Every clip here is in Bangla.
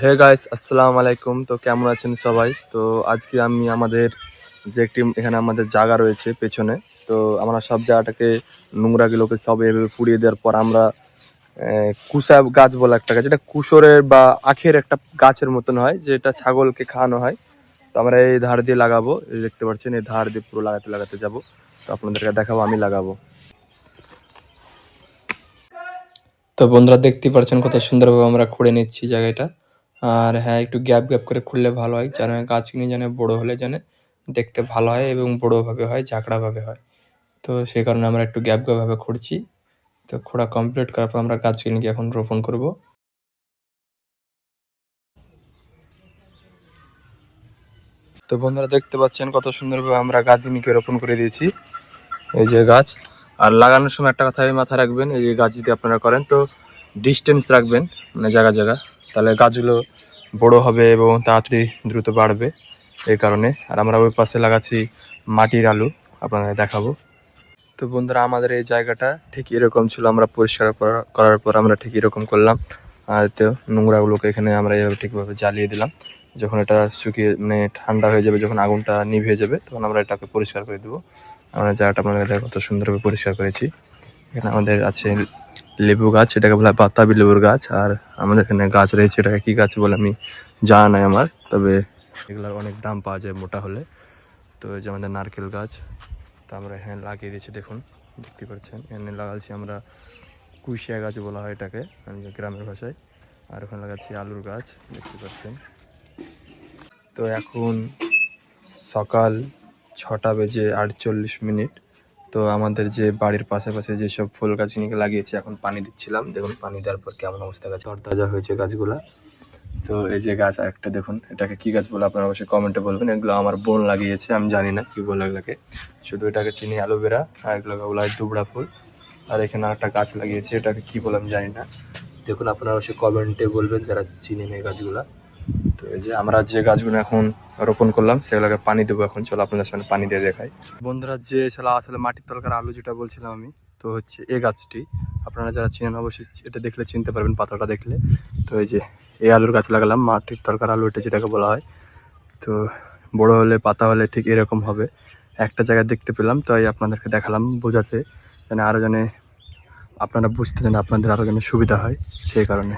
হে গাইস, আসসালামু আলাইকুম। তো কেমন আছেন সবাই? তো আজকে আমি আমাদের যে একটি, এখানে আমাদের জায়গা রয়েছে পেছনে। তো আমরা সব জায়গাটাকে, নোংরাগুলোকে সব এভাবে পুড়িয়ে দেওয়ার পর আমরা কুসা গাছ বলে একটা গাছ এটা কুসরের বা আখের একটা গাছের মতন হয়, যেটা ছাগলকে খাওয়ানো হয়। তো আমরা এই ধার দিয়ে লাগাবো। এই দেখতে পাচ্ছেন, এই ধার দিয়ে পুরো লাগাতে লাগাতে যাব। তো আপনাদেরকে দেখাবো, আমি লাগাবো। তো বন্ধুরা দেখতে পাচ্ছেন কত সুন্দরভাবে আমরা খুঁড়ে নিচ্ছি জায়গাটা। আর হ্যাঁ একটু গ্যাপ গ্যাপ করে খুললে ভালো হয়, যেন গাছ গাছগুলি যেন বড় হলে যেন দেখতে ভালো হয় এবং বড়োভাবে হয় ঝাঁকড়াভাবে হয়। তো সেই কারণে আমরা একটু গ্যাপ গ্যাপ ভাবে খুঁড়ছি। তো খোঁড়া কমপ্লিট করার পর আমরা গাছগুলিকে এখন রোপণ করব। তো বন্ধুরা দেখতে পাচ্ছেন কত সুন্দরভাবে আমরা গাছ গাছগুলিকে রোপণ করে দিয়েছি। এই যে গাছ। আর লাগানোর সময় একটা কথা মাথায় রাখবেন, এই যে গাছ যদি আপনারা করেন তো ডিস্টেন্স রাখবেন মানে জায়গা জায়গা। তাহলে গাছগুলো বড় হবে এবং তাড়াতাড়ি দ্রুত বাড়বে এই কারণে। আর আমরা ওই পাশে লাগাচ্ছি মাটির আলু, আপনাদের দেখাবো। তো বন্ধুরা, আমাদের এই জায়গাটা ঠিক এরকম ছিল। আমরা পরিষ্কার করা- করার পর আমরা ঠিক এরকম করলাম। আর তো নোংরাগুলোকে এখানে আমরা এভাবে ঠিকভাবে জ্বালিয়ে দিলাম। যখন এটা শুকিয়ে মানে ঠান্ডা হয়ে যাবে, যখন আগুনটা নিভে যাবে, তখন আমরা এটাকে পরিষ্কার করে দেবো। আমরা জায়গাটা আপনাদের কত সুন্দরভাবে পরিষ্কার করেছি। এখানে আমাদের আছে লেবু গাছ, এটাকে বলা হয় বাতাবি লেবুর গাছ, আর আমাদের এখানে গাছ রয়েছে, এটাকে কি গাছ বলে আমি জানা নাই আমার, তবে এগুলোর অনেক দাম পাওয়া যায় মোটা হলে। তো এই যে আমাদের নারকেল গাছ, তা আমরা এখানে লাগিয়ে দিয়েছি, দেখুন, দেখতে পাচ্ছেন? এখানে লাগাচ্ছি আমরা কুইশিয়া গাছ বলা হয় এটাকে, আমি গ্রামের ভাষায়। আর ওখানে লাগাচ্ছি আলুর গাছ, দেখতে পাচ্ছেন? তো এখন সকাল ছটা বেজে আটচল্লিশ মিনিট। তো আমাদের যে বাড়ির পাশাপাশি যেসব ফুল গাছগুলিকে লাগিয়েছি, এখন পানি দিচ্ছিলাম। দেখুন, পানি দেওয়ার পর কেমন অবস্থা গাছ তরতাজা হয়েছে গাছগুলা। তো এই যে গাছ একটা দেখুন, এটাকে কি গাছ বলে আপনারা অবশ্যই কমেন্টে বলবেন। এগুলো আমার বোন লাগিয়েছে, আমি জানি না কি বলে এগুলোকে। শুধু এটাকে চিনি অ্যালোভেরা আর এগুলো বলা দুবড়া ফুল। আর এখানে একটা গাছ লাগিয়েছে, এটাকে কি বলে আমি জানি না। দেখুন, আপনারা অবশ্যই কমেন্টে বলবেন যারা চিনেন এই গাছগুলা। তো এই যে আমরা যে গাছগুলো এখন রোপণ করলাম, সেগুলোকে পানি দেবো এখন। চলো আপনাদের সামনে পানি দিয়ে দেখাই। বন্ধুরা, যে আসলে আসলে মাটির তলকার আলু যেটা বলছিলাম আমি, তো হচ্ছে এ গাছটি। আপনারা যারা চিনেন অবশ্যই এটা দেখলে চিনতে পারবেন, পাতাটা দেখলে। তো এই যে এই আলুর গাছ লাগালাম, মাটির তরকার আলু এটা যেটাকে বলা হয়। তো বড় হলে পাতা হলে ঠিক এরকম হবে। একটা জায়গায় দেখতে পেলাম, তাই আপনাদেরকে দেখালাম, বোঝাতে। যেন আরও জানে আপনারা বুঝতে যেন আপনাদের আরও যেন সুবিধা হয়, সেই কারণে।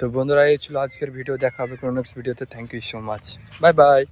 তো বন্ধুরা, এই ছিল আজকের ভিডিও দেখা হবে কোনো নেক্সট ভিডিওতে thank you so much bye bye